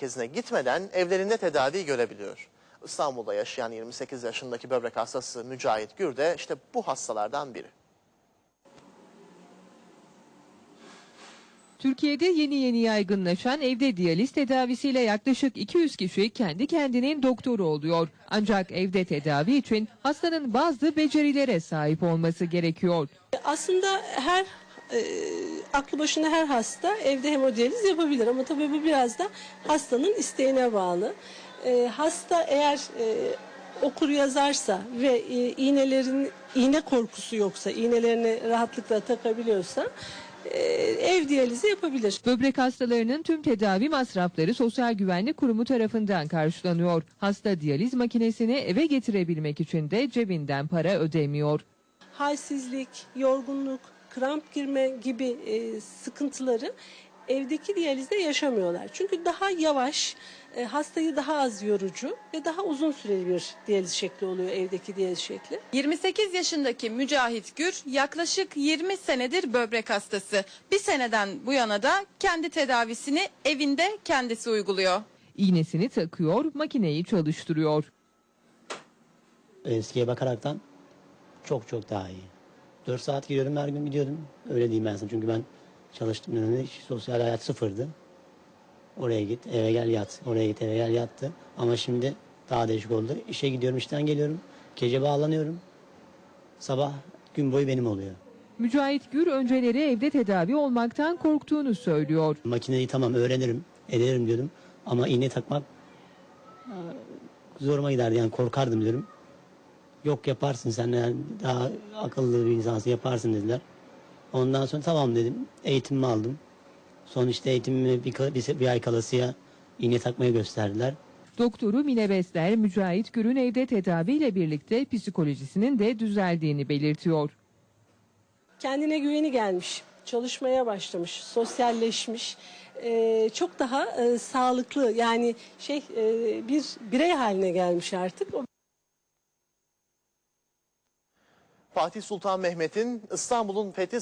merkezine gitmeden evlerinde tedavi görebiliyor. İstanbul'da yaşayan 28 yaşındaki böbrek hastası Mücahit Gür de işte bu hastalardan biri. Türkiye'de yeni yeni yaygınlaşan evde diyaliz tedavisiyle yaklaşık 200 kişi kendi kendinin doktoru oluyor. Ancak evde tedavi için hastanın bazı becerilere sahip olması gerekiyor. Aslında her e, aklı başında her hasta evde hemodiyaliz yapabilir ama tabii bu biraz da hastanın isteğine bağlı. E, hasta eğer e, okur yazarsa ve e, iğnelerin iğne korkusu yoksa, iğnelerini rahatlıkla takabiliyorsa e, ev diyalizi yapabilir. Böbrek hastalarının tüm tedavi masrafları Sosyal Güvenlik Kurumu tarafından karşılanıyor. Hasta diyaliz makinesini eve getirebilmek için de cebinden para ödemiyor. halsizlik, yorgunluk, kramp girme gibi e, sıkıntıları evdeki diyalizde yaşamıyorlar. Çünkü daha yavaş, e, hastayı daha az yorucu ve daha uzun süreli bir diyaliz şekli oluyor evdeki diyaliz şekli. 28 yaşındaki Mücahit Gür yaklaşık 20 senedir böbrek hastası. Bir seneden bu yana da kendi tedavisini evinde kendisi uyguluyor. İğnesini takıyor, makineyi çalıştırıyor. eskiye bakaraktan çok çok daha iyi. 4 saat gidiyordum her gün gidiyordum. Öyle diyeyim ben sana çünkü ben çalıştığım dönemde hiç sosyal hayat sıfırdı. Oraya git eve gel yat. Oraya git eve gel yattı. Ama şimdi daha değişik oldu. İşe gidiyorum işten geliyorum. Gece bağlanıyorum. Sabah gün boyu benim oluyor. Mücahit Gür önceleri evde tedavi olmaktan korktuğunu söylüyor. Makineyi tamam öğrenirim, ederim diyordum. Ama iğne takmak e, zoruma giderdi yani korkardım diyorum. Yok yaparsın sen yani daha akıllı bir insansın yaparsın dediler. Ondan sonra tamam dedim. Eğitimimi aldım. Son işte eğitimimi bir, bir, bir ay kalasıya iğne takmayı gösterdiler. Doktoru Mine Besler, Mücahit Gür'ün evde tedaviyle birlikte psikolojisinin de düzeldiğini belirtiyor. Kendine güveni gelmiş, çalışmaya başlamış, sosyalleşmiş. e, çok daha e, sağlıklı yani şey e, bir birey haline gelmiş artık. Fatih Sultan Mehmet'in İstanbul'un fethi